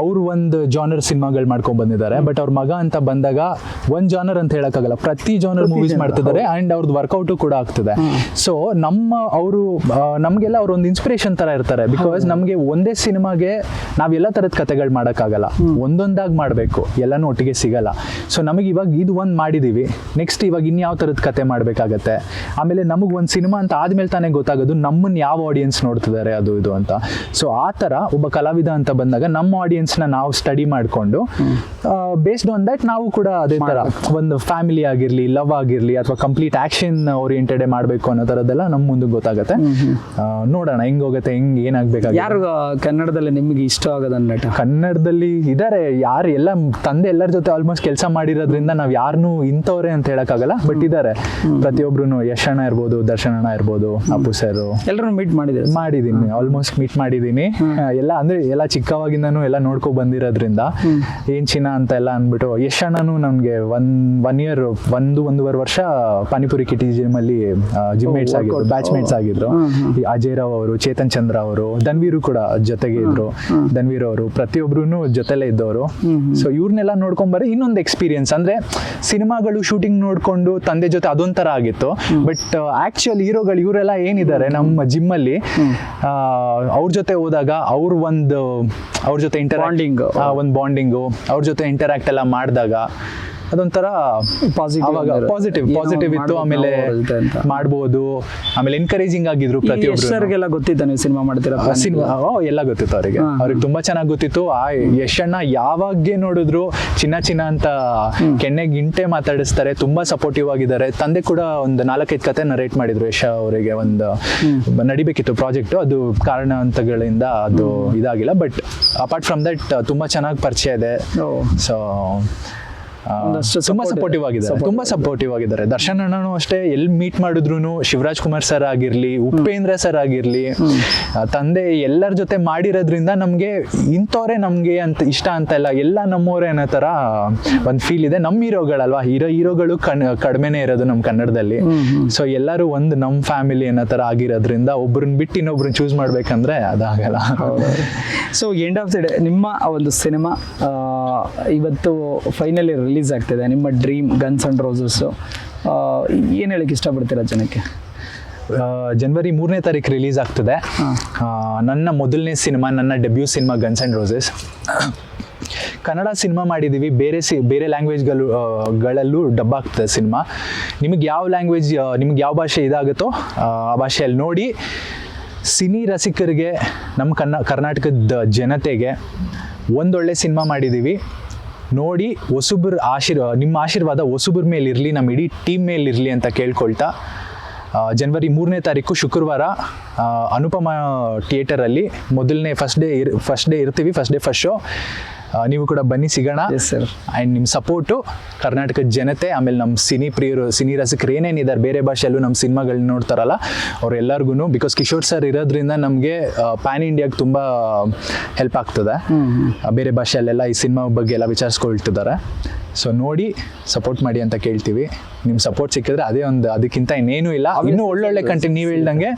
ಅವ್ರು ಒಂದು ಜಾನರ್ ಸಿನಿಮಾಗಳು ಮಾಡ್ಕೊಂಡ್ ಬಂದಿದ್ದಾರೆ ಬಟ್ ಅವ್ರ ಮಗ ಅಂತ ಬಂದಾಗ ಒಂದ್ ಜಾನರ್ ಅಂತ ಹೇಳಕ್ಕಾಗಲ್ಲ. ಪ್ರತಿ ಜಾನರ್ ಮೂವೀಸ್ ಮಾಡ್ತಿದ್ದಾರೆ ಅಂಡ್ ಅವ್ರದ್ದು ವರ್ಕೌಟ್ ಕೂಡ ಆಗ್ತದೆ. ಸೊ ನಮ್ಮ ಅವರು ನಮಗೆಲ್ಲ ಅವ್ರ ಒಂದು ಇನ್ಸ್ಪಿರೇಷನ್ ತರ ಇರ್ತಾರೆ. ಬಿಕಾಸ್ ನಮಗೆ ಒಂದೇ ಸಿನಿಮಾಗೆ ನಾವ್ ಎಲ್ಲ ತರದ ಕತೆಗಳು ಮಾಡೋಕ್ಕಾಗಲ್ಲ. ಒಂದೊಂದಾಗಿ ಮಾಡಬೇಕು. ಎಲ್ಲಾನು ಒಟ್ಟಿಗೆ ಸಿಗಲ್ಲ. ಸೊ ನಮಗೆ ಇವಾಗ ಇದು ಒಂದು ಮಾಡಿದೀವಿ. ನೆಕ್ಸ್ಟ್ ಇವಾಗ ಇನ್ಯಾವ ಥರದ ಕತೆ ಮಾಡಬೇಕಾಗತ್ತೆ? ಆಮೇಲೆ ನಮಗೆ ಒಂದು ಸಿನಿಮಾ ಅಂತ ಆದ್ಮೇಲೆ ತಾನೇ ಗೊತ್ತಾಗೋದು ನಮ್ಮನ್ನ ಯಾವ ಆಡಿಯನ್ಸ್ ನೋಡ್ತಿದ್ದಾರೆ ಅದು ಇದು ಅಂತ. ಸೊ ಆ ಥರ ಒಬ್ಬ ಕಲಾವಿದ ಅಂತ ಬಂದಾಗ ನಮ್ಮ ಆಡಿಯನ್ಸ್ನ ನಾವು ಸ್ಟಡಿ ಮಾಡಿಕೊಂಡು ಬೇಸ್ಡ್ ಆನ್ ದಟ್ ನಾವು ಕೂಡ ಅದೇ ಥರ ಒಂದು ಫ್ಯಾಮಿಲಿ ಆಗಿರಲಿ ಲವ್ ಆಗಿರಲಿ ಅಥವಾ ಕಂಪ್ಲೀಟ್ ಆ್ಯಕ್ಷನ್ ಓರಿಯೆಂಟೆಡ್ ಮಾಡಬೇಕು ಅನ್ನೋ ಥರದ್ದೆಲ್ಲ ನಮ್ಮ ಮುಂದೆ ಗೊತ್ತಾಗುತ್ತೆ. ನೋಡೋಣ ಹೆಂಗ್ ಹೋಗುತ್ತೆ ಹೆಂಗ್ ಏನಾಗ್ಬೇಕು ಯಾರು ಕನ್ನಡದಲ್ಲಿ ನಿಮ್ಗೆ ಇಷ್ಟ ಆಗದ ನಟ? ಕನ್ನಡದಲ್ಲಿ ಇದಾರೆ ಯಾರು ಎಲ್ಲ ತಂದೆ ಎಲ್ಲರ ಜೊತೆ ಆಲ್ಮೋಸ್ಟ್ ಕೆಲಸ ಮಾಡಿರೋದ್ರಿಂದ ನಾವ್ ಯಾರನ್ನೂ ಇಂಥವ್ರೆ ಅಂತ ಹೇಳಕ್ಕಾಗಲ್ಲ ಬಟ್ ಇದಾರೆ. ಪ್ರತಿಯೊಬ್ರು ಯಶಣ್ಣ ಇರ್ಬೋದು ದರ್ಶನ ಅಣ್ಣ ಇರ್ಬೋದು ಅಪ್ಪು ಸರ್ ಎಲ್ಲರೂ ಮೀಟ್ ಮಾಡಿದ್ರೆ ಮಾಡಿದೀನಿ ಆಲ್ಮೋಸ್ಟ್ ಮೀಟ್ ಮಾಡಿದೀನಿ. ಎಲ್ಲ ಅಂದ್ರೆ ಎಲ್ಲ ಚಿಕ್ಕವಾಗಿಂದನು ಎಲ್ಲ ನೋಡ್ಕೊ ಬಂದಿರೋದ್ರಿಂದ ಏನ್ ಚಿನ್ನ ಅಂತ ಎಲ್ಲ ಅಂದ್ಬಿಟ್ಟು ಯಶಣ್ಣನು ನಮ್ಗೆ ಒನ್ ಒನ್ ಇಯರ್ ಒಂದು ಒಂದೂವರೆ ವರ್ಷ ಪಾನಿಪುರಿ ಕಿಟಿ ಜಿಮ್ ಅಲ್ಲಿ ಜಿಮ್ ಮೇಟ್ಸ್ ಆಗಿದ್ರು ಬ್ಯಾಚ್ ಮೇಟ್ಸ್ ಆಗಿದ್ರು. ಈ ಅಜಯ್ ರಾವ್ ಅವರು ಚೇತನ್ ಚಂದ್ರ ಅವರು ಧನ್ವೀರು ಕೂಡ ಜೊತೆಗೆ ಇದ್ರು. ಧನ್ವೀರ್ ಅವರು ಪ್ರತಿಯೊಬ್ರು ಜೊತೆಲೇ ಇದ್ದವರು. ಸೊ ಇವ್ರನ್ನೆಲ್ಲ ನೋಡ್ಕೊಂಬರಿ ಇನ್ನೊಂದು ಎಕ್ಸ್ಪೀರಿಯನ್ಸ್ ಅಂದ್ರೆ ಸಿನಿಮಾಗಳು ಶೂಟಿಂಗ್ ನೋಡ್ಕೊಂಡು ತಂದೆ ಜೊತೆ ಅದೊಂಥರ ಆಗಿತ್ತು. ಬಟ್ ಆಕ್ಚುಯಲ್ ಹೀರೋಗಳು ಇವರೆಲ್ಲ ಏನಿದ್ದಾರೆ ನಮ್ಮ ಜಿಮ್ ಅಲ್ಲಿ ಅವ್ರ ಜೊತೆ ಹೋದಾಗ ಅವ್ರ ಒಂದು ಅವ್ರ ಜೊತೆ. ಇಂಟರ್ ಒಂದು ಬಾಂಡಿಂಗು ಅವ್ರ ಜೊತೆ ಇಂಟರಾಕ್ಟ್ ಎಲ್ಲ ಮಾಡಿದಾಗ ಅದೊಂಥರ ಪಾಸಿಟಿವ್ ಪಾಸಿಟಿವ್ ಪಾಸಿಟಿವ್ ಇತ್ತು ಆಮೇಲೆ. ಮಾಡ್ಬೋದು ಆಮೇಲೆ ಎನ್ಕರೇಜಿಂಗ್ ಆಗಿದ್ರು ಪ್ರತಿಯೊಬ್ಬರಿಗೆಲ್ಲ ಗೊತ್ತಿತ್ತು ನೀವು ಸಿನಿಮಾ ಮಾಡ್ತೀರಾ ಸಿನಿಮಾ? ಎಲ್ಲ ಗೊತ್ತಿತ್ತು ಅವರಿಗೆ. ಅವ್ರಿಗೆ ತುಂಬಾ ಚೆನ್ನಾಗಿ ಗೊತ್ತಿತ್ತು. ಆ ಯಶಣ್ಣ ಯಾವಾಗೆ ನೋಡಿದ್ರು ಚಿನ್ನ ಚಿನ್ನ ಅಂತ ಕೆನ್ನೆ ಗಿಂಟೆ ಮಾತಾಡಿಸ್ತಾರೆ ತುಂಬಾ ಸಪೋರ್ಟಿವ್ ಆಗಿದ್ದಾರೆ. ತಂದೆ ಕೂಡ ಒಂದು ನಾಲ್ಕೈದು ಕತೆ ನರೇಟ್ ಮಾಡಿದ್ರು ಯಶ ಅವರಿಗೆ ಒಂದು ನಡಿಬೇಕಿತ್ತು ಪ್ರಾಜೆಕ್ಟ್ ಅದು ಕಾರಣಾಂತಗಳಿಂದ ಅದು ಇದಾಗಿಲ್ಲ. ಬಟ್ ಅಪಾರ್ಟ್ ಫ್ರಮ್ ದಟ್ ತುಂಬಾ ಚೆನ್ನಾಗಿ ಪರಿಚಯ ಇದೆ. ಸೊ ತುಂಬಾ ಸಪೋರ್ಟಿವ್ ಆಗಿದ್ದಾರೆ. ತುಂಬಾ ಸಪೋರ್ಟಿವ್ ಆಗಿದ್ದಾರೆ. ದರ್ಶನ್ ಅಣ್ಣನು ಅಷ್ಟೇ ಎಲ್ಲಿ ಮೀಟ್ ಮಾಡಿದ್ರು ಶಿವರಾಜ್ ಕುಮಾರ್ ಸರ್ ಆಗಿರ್ಲಿ ಉಪೇಂದ್ರ ಸರ್ ಆಗಿರ್ಲಿ ತಂದೆ ಎಲ್ಲರ ಜೊತೆ ಮಾಡಿರೋದ್ರಿಂದ ನಮ್ಗೆ ಇಂಥವ್ರೆ ನಮ್ಗೆ ಅಂತ ಇಷ್ಟ ಅಂತ ಇಲ್ಲ. ಎಲ್ಲ ನಮ್ಮವರೇ ಅನ್ನೋ ತರ ಒಂದ್ ಫೀಲ್ ಇದೆ. ನಮ್ಮ ಹೀರೋಗಳಲ್ವಾ? ಹೀರೋ ಹೀರೋಗಳು ಕಣ್ ಕಡಿಮೆನೇ ಇರೋದು ನಮ್ಮ ಕನ್ನಡದಲ್ಲಿ. ಸೊ ಎಲ್ಲರೂ ಒಂದು ನಮ್ ಫ್ಯಾಮಿಲಿ ಅನ್ನೋ ತರ ಆಗಿರೋದ್ರಿಂದ ಒಬ್ರನ್ನ ಬಿಟ್ಟು ಇನ್ನೊಬ್ರನ್ನ ಚೂಸ್ ಮಾಡ್ಬೇಕಂದ್ರೆ ಅದಾಗಲ್ಲ. So end of the day ನಿಮ್ಮ ಒಂದು ಸಿನಿಮಾ ಇವತ್ತು ಫೈನಲಿ ರಿಲೀಸ್ ಆಗ್ತಿದೆ ನಿಮ್ಮ ಡ್ರೀಮ್ ಗನ್ಸ್ ಅಂಡ್ ರೋಸಸ್ಸು ಏನು ಹೇಳಕ್ಕೆ ಇಷ್ಟಪಡ್ತೀರಾ ಜನಕ್ಕೆ? ಜನವರಿ ಮೂರನೇ ತಾರೀಕು ರಿಲೀಸ್ ಆಗ್ತದೆ. ನನ್ನ ಮೊದಲನೇ ಸಿನಿಮಾ ನನ್ನ debut cinema guns and roses Kannada cinema ಮಾಡಿದ್ದೀವಿ ಬೇರೆ ಸಿ ಬೇರೆ ಲ್ಯಾಂಗ್ವೇಜ್ಗಳು ಗಳಲ್ಲೂ ಡಬ್ ಆಗ್ತದೆ ಸಿನಿಮಾ. ನಿಮಗೆ ಯಾವ ಲ್ಯಾಂಗ್ವೇಜ್ ನಿಮ್ಗೆ ಯಾವ ಭಾಷೆ ಇದಾಗುತ್ತೋ ಆ ಆ ಭಾಷೆಯಲ್ಲಿ ನೋಡಿ ಸಿನಿ ರಸಿಕರಿಗೆ ನಮ್ಮ ಕನ್ನ ಕರ್ನಾಟಕದ ಜನತೆಗೆ ಒಂದೊಳ್ಳೆ ಸಿನಿಮಾ ಮಾಡಿದ್ದೀವಿ ನೋಡಿ ಹೊಸುಬ್ರ ಆಶೀರ್ವಾದ ನಿಮ್ಮ ಆಶೀರ್ವಾದ ಹೊಸುಬ್ರ ಮೇಲೆ ಇರಲಿ ನಮ್ಮ ಇಡೀ ಟೀಮ್ ಮೇಲೆ ಇರಲಿ ಅಂತ ಕೇಳ್ಕೊಳ್ತಾ ಜನವರಿ ಮೂರನೇ ತಾರೀಕು ಶುಕ್ರವಾರ ಅನುಪಮ ಥಿಯೇಟರಲ್ಲಿ ಮೊದಲನೇ ಫಸ್ಟ್ ಡೇ ಇರ್ ಫಸ್ಟ್ ಡೇ ಇರ್ತೀವಿ ಫಸ್ಟ್ ಡೇ ಫಸ್ಟ್ ಶೋ ನೀವು ಕೂಡ ಬನ್ನಿ ಸಿಗೋಣ. ಸರ್. ಆ್ಯಂಡ್ ನಿಮ್ಮ ಸಪೋರ್ಟು ಕರ್ನಾಟಕದ ಜನತೆ ಆಮೇಲೆ ನಮ್ಮ ಸಿನಿ ಪ್ರಿಯರು ಸಿನಿ ರಸಿಕರು ಏನೇನಿದ್ದಾರೆ ಬೇರೆ ಭಾಷೆಯಲ್ಲೂ ನಮ್ಮ ಸಿನಿಮಾಗಳನ್ನ ನೋಡ್ತಾರಲ್ಲ ಅವ್ರೆಲ್ಲರಿಗೂ ಬಿಕಾಸ್ ಕಿಶೋರ್ ಸರ್ ಇರೋದ್ರಿಂದ ನಮಗೆ ಪ್ಯಾನ್ ಇಂಡಿಯಾಗೆ ತುಂಬ ಹೆಲ್ಪ್ ಆಗ್ತದೆ. ಬೇರೆ ಭಾಷೆಯಲ್ಲೆಲ್ಲ ಈ ಸಿನಿಮಾ ಬಗ್ಗೆ ಎಲ್ಲ ವಿಚಾರಿಸ್ಕೊಳ್ತಿದ್ದಾರೆ. ಸೊ ನೋಡಿ ಸಪೋರ್ಟ್ ಮಾಡಿ ಅಂತ ಕೇಳ್ತೀವಿ. ನಿಮ್ಮ ಸಪೋರ್ಟ್ ಸಿಕ್ಕಿದ್ರೆ ಅದೇ ಒಂದು ಅದಕ್ಕಿಂತ ಇನ್ನೇನೂ ಇಲ್ಲ. ಇನ್ನೂ ಒಳ್ಳೊಳ್ಳೆ ಕಂಟೆಂಟ್ ನೀವು ಹೇಳ್ದಂಗೆ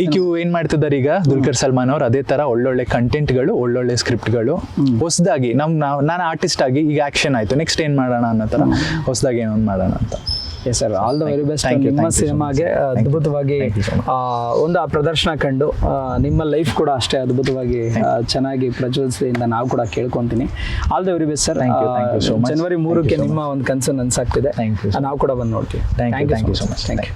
ಡಿ ಕ್ಯೂ ಏನ್ ಮಾಡ್ತಿದ್ದಾರೆ ಈಗ? ದುಲ್ಕರ್ ಸಲ್ಮಾನ್ ಅವ್ರು ಅದೇ ತರ ಒಳ್ಳೊಳ್ಳೆ ಕಂಟೆಂಟ್ಗಳು ಒಳ್ಳೊಳ್ಳೆ ಸ್ಕ್ರಿಪ್ಟ್ಗಳು ಹೊಸದಾಗಿ ನಮ್ ನಾವು ನಾನು ಆರ್ಟಿಸ್ಟ್ ಆಗಿ ಈಗ ಆಕ್ಷನ್ ಆಯ್ತು. ನೆಕ್ಸ್ಟ್ ಏನ್ ಮಾಡೋಣ ಅನ್ನೋ ತರ ಹೊಸದಾಗಿ ಏನೊಂದು ಮಾಡೋಣ ಅಂತ. Yes sir all the very best ನಿಮ್ಮ ಸಿನಿಮಾಗೆ. ಅದ್ಭುತವಾಗಿ ಒಂದು ಆ ಪ್ರದರ್ಶನ ಕಂಡು ನಿಮ್ಮ ಲೈಫ್ ಕೂಡ ಅಷ್ಟೇ ಅದ್ಭುತವಾಗಿ ಚೆನ್ನಾಗಿ ಪ್ರಚೋದಿಸಿದ ಅಂತ ನಾವು ಕೂಡ ಕೇಳ್ಕೊಂತೀನಿ. All the very best sir. ಜನವರಿ ಮೂರಕ್ಕೆ ನಿಮ್ಮ ಒಂದು ಕನಸು ಅನ್ಸಾಗ್ತಿದೆ ನಾವು ಕೂಡ ಬಂದು ನೋಡ್ತೀವಿ. Thank you thank you so much. Thank you.